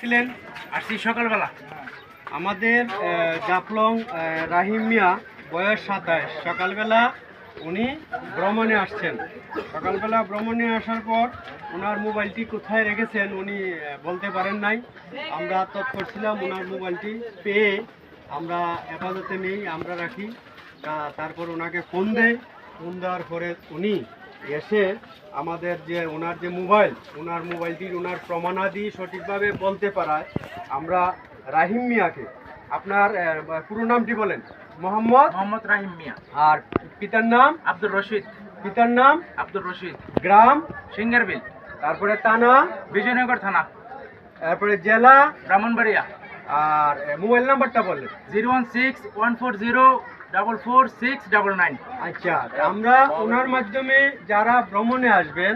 ছিলেন আসছি সকালবেলা। আমাদের জাফলং রাহিম মিয়া বয়স সাতাশ সকালবেলা উনি ভ্রমণে আসছেন। সকালবেলা ভ্রমণে আসার পর ওনার মোবাইলটি কোথায় রেখেছেন উনি বলতে পারেন নাই। আমরা তৎপর ছিলাম ওনার মোবাইলটি পেয়ে আমরা হেফাজতে নেই, আমরা রাখি। তারপর ওনাকে ফোন দেয়। ফোন দেওয়ার পরে উনি এসে আমাদের যে ওনার যে মোবাইল ওনার মোবাইলটির ওনার প্রমাণাদি সঠিকভাবে বলতে পারায় আমরা রাহিম মিয়াকে আপনার পুরো নামটি বলেন। মোহাম্মদ? মোহাম্মদ রাহিম মিয়া। আর পিতার নাম? আব্দুর রশিদ। পিতার নাম? আব্দুর রশিদ। গ্রাম? সিঙ্গারবিল। তারপরে থানা? বিজয়নগর থানা। তারপরে জেলা? ব্রাহ্মণবাড়িয়া। আর মোবাইল নাম্বারটা বললেন zero one six one four zero double four six double nine. আচ্ছা আমরা ওনার মাধ্যমে যারা ভ্রমণে আসবেন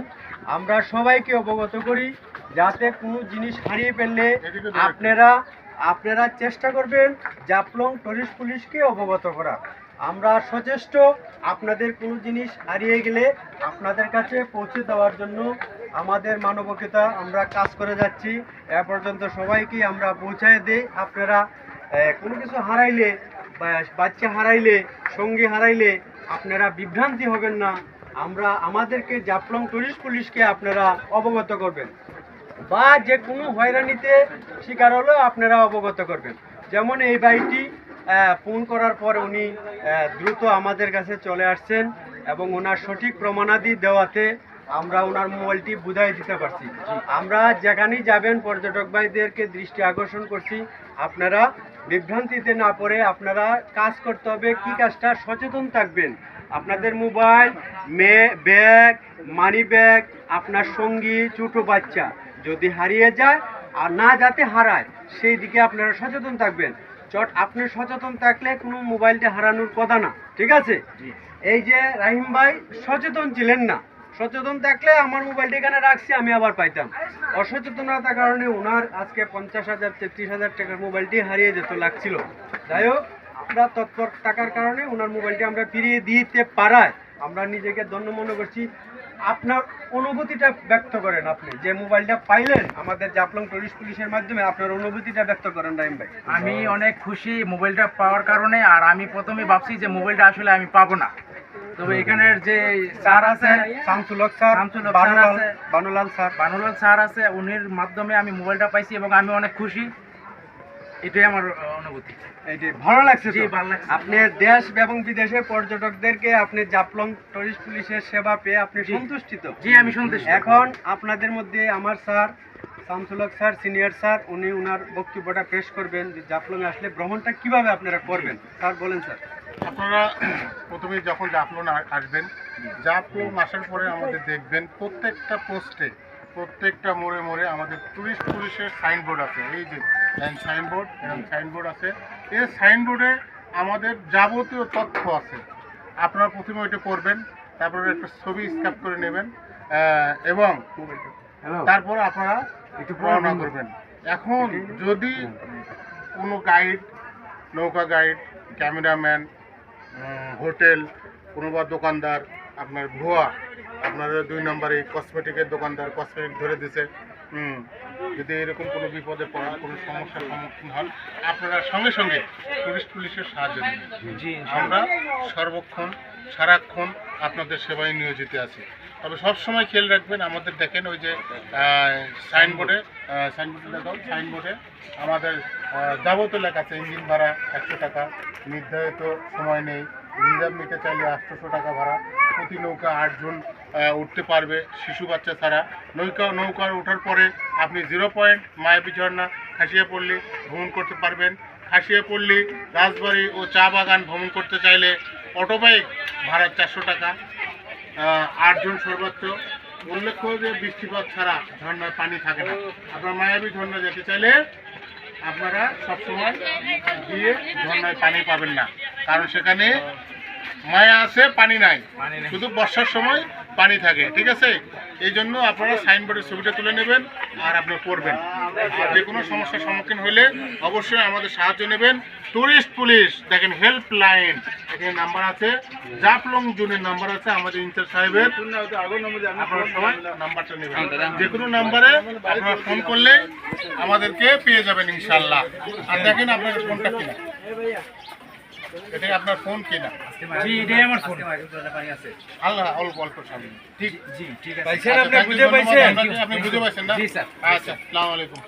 আমরা সবাইকে অবগত করি যাতে কোনো জিনিস হারিয়ে ফেললে আপনারা আপনারা চেষ্টা করবেন জাফলং টুরিস্ট পুলিশকে অবগত করা আমরা সচেষ্ট আপনাদের কোনো জিনিস হারিয়ে গেলে আপনাদের কাছে পৌঁছে দেওয়ার জন্য আমাদের মানবিকতা আমরা কাজ করে যাচ্ছি। এ পর্যন্ত সবাইকে আমরা পৌঁছায় দিই। আপনারা কোনো কিছু হারাইলে বাচ্চা হারাইলে, সঙ্গী হারাইলে আপনারা বিভ্রান্তি হবেন না। আমরা আমাদেরকে জাফলং টুরিস্ট পুলিশকে আপনারা অবগত করবেন। বা যে কোনো হয়রানিতে শিকার হলেও আপনারা অবগত করবেন। যেমন এই বাড়িটি ফোন করার পর উনি দ্রুত আমাদের কাছে চলে আসছেন এবং ওনার সঠিক প্রমাণাদি দেওয়াতে আমরা ওনার মোবাইলটি বুঝাই দিতে পারছি। আমরা যেখানেই যাবেন পর্যটক ভাইদেরকে দৃষ্টি আকর্ষণ করছি। আপনারা বিভ্রান্তিতে না পড়ে আপনারা কাজ করতে হবে কি কাজটা সচেতন থাকবেন। আপনাদের মোবাইল মেয়ে ব্যাগ মানি ব্যাগ আপনার সঙ্গী ছোটো বাচ্চা যদি হারিয়ে যায় আর না যাতে হারায় সেই দিকে আপনারা সচেতন থাকবেন। চট আপনি সচেতন থাকলে কোনো মোবাইলটা হারানোর কথা না ঠিক আছে? এই যে রাহিম ভাই সচেতন ছিলেন না। সচেতন থাকলে আমার মোবাইলটা এখানে রাখছি আমি আবার পাইতাম। অসচেতনতার কারণে ওনার আজকে পঞ্চাশ হাজার তেত্রিশ হাজার টাকার মোবাইলটি হারিয়ে যেত লাগছিল। যাই হোক আমরা তৎপর টাকার কারণে ওনার মোবাইলটি আমরা ফিরিয়ে দিতে পারায় আমরা নিজেকে ধন্য মনে করছি। আপনার অনুভূতিটা ব্যক্ত করেন আপনি যে মোবাইলটা পাইলেন আমাদের জাফলং টুরিস্ট পুলিশের মাধ্যমে আপনার অনুভূতিটা ব্যক্ত করেন রাহিম ভাই। আমি অনেক খুশি মোবাইলটা পাওয়ার কারণে আর আমি প্রথমে ভাবছি যে মোবাইলটা আসলে আমি পাবো না। তবে এখানের যে স্যার আছে শামসুল হক স্যার শামসুল হক স্যার বানুলাল আছে। বানুলাল স্যার। বানুলাল স্যার আছে উনির মাধ্যমে আমি মোবাইলটা পাইছি এবং আমি অনেক খুশি। এটাই আমার অনুভূতি। ভালো লাগছে ভালো লাগছে। আপনি দেশ এবং বিদেশে পর্যটকদেরকে আপনি জাপলং টুরিস্ট পুলিশের সেবা পেয়ে আপনি। সন্তুষ্টিত। জি আমি সন্তুষ্ট। এখন আপনাদের মধ্যে আমার sir Shamsul Haque sir senior sir উনি ওনার বক্তব্যটা পেশ করবেন যে জাফলংয়ে আসলে ভ্রমণটা কীভাবে আপনারা করবেন। স্যার বলেন স্যার। আপনারা প্রথমে যখন জাফলন আসবেন জাফলন আসার পরে আমাদের দেখবেন প্রত্যেকটা পোস্টে প্রত্যেকটা মোড়ে মোড়ে আমাদের টুরিস্ট পুলিশের সাইনবোর্ড আছে। এই যে সাইনবোর্ড এরকম সাইনবোর্ড আছে। এই সাইনবোর্ডে আমাদের যাবতীয় তথ্য আছে। আপনারা প্রথমে ওইটা করবেন তারপরে একটা ছবি স্ক্যাপ করে নেবেন এবং তারপর আপনারা একটু রওনা করবেন। এখন যদি কোনো গাইড নৌকা গাইড ক্যামেরাম্যান হোটেল কোনো বা দোকানদার আপনার ভুয়া আপনার দুই নম্বরে কসমেটিকের দোকানদার কসমেটিক ধরে দিছে। যদি এরকম কোনো বিপদে পড়া কোনো সমস্যার সম্মুখীন হন আপনারা সঙ্গে সঙ্গে টুরিস্ট পুলিশের সাহায্য নেবেন জি আমরা সর্বক্ষণ সারাক্ষণ আপনাদের সেবায় নিয়োজিত আছি। তবে সবসময় খেয়াল রাখবেন আমাদের দেখেন ওই যে সাইনবোর্ডে সাইনবোর্ডে দেখাও সাইনবোর্ডে আমাদের যাবতীয় লেখা আছে ইঞ্জিন ভাড়া একশো টাকা নির্ধারিত সময় নেই। রিজার্ভ নিতে চাইলে আটশোশো টাকা ভাড়া। প্রতি নৌকা আটজন উঠতে পারবে শিশু বাচ্চা ছাড়া। নৌকা নৌকা ওঠার পরে আপনি জিরো পয়েন্ট মায়াবী ঝর্ণা খাসিয়া পল্লী ভ্রমণ করতে পারবেন। খাসিয়া পল্লী রাজবাড়ি ও চা বাগান ভ্রমণ করতে চাইলে অটোবাইক ভাড়া চারশো টাকা। আটজন সর্বোচ্চ। উল্লেখ্য যে বৃষ্টিপাত ছাড়া ঝর্ণায় পানি থাকে না। আপনার মায়াবী ঝর্ণা যেতে চাইলে আপনারা সবসময় গিয়ে ঝর্ণায় পানি পাবেন না। কারণ সেখানে মায়া আছে পানি নাই। শুধু বর্ষার সময় পানি থাকে ঠিক আছে? এই জন্য আপনারা সাইনবোর্ডের ছবিটা তুলে নেবেন আর আপনি পড়বেন। যে কোনো সমস্যার সম্মুখীন হলে অবশ্যই আমাদের সাহায্য নেবেন। টুরিস্ট পুলিশ, দেখেন হেল্প লাইন এখানে নাম্বার আছে। জাপলং জুনের নাম্বার আছে আমাদের ইনচার্জ সাহেবের। আপনারা সবাই নাম্বারটা নেবেন। যে কোনো নাম্বারে আপনারা ফোন করলে আমাদেরকে পেয়ে যাবেন ইনশাল্লাহ আর দেখেন আপনার ফোনটা কিনা এটা আপনার ফোন কিনা? জি এটাই আমার ফোন আল্লাহ অল্প অল্প সামনে। ঠিক জি ঠিক আছে। পাইছেন আচ্ছা, আপনি বুঝে পাইছেন? আপনি বুঝে পাইছেন না? জি, স্যার। আচ্ছা আসসালামু আলাইকুম।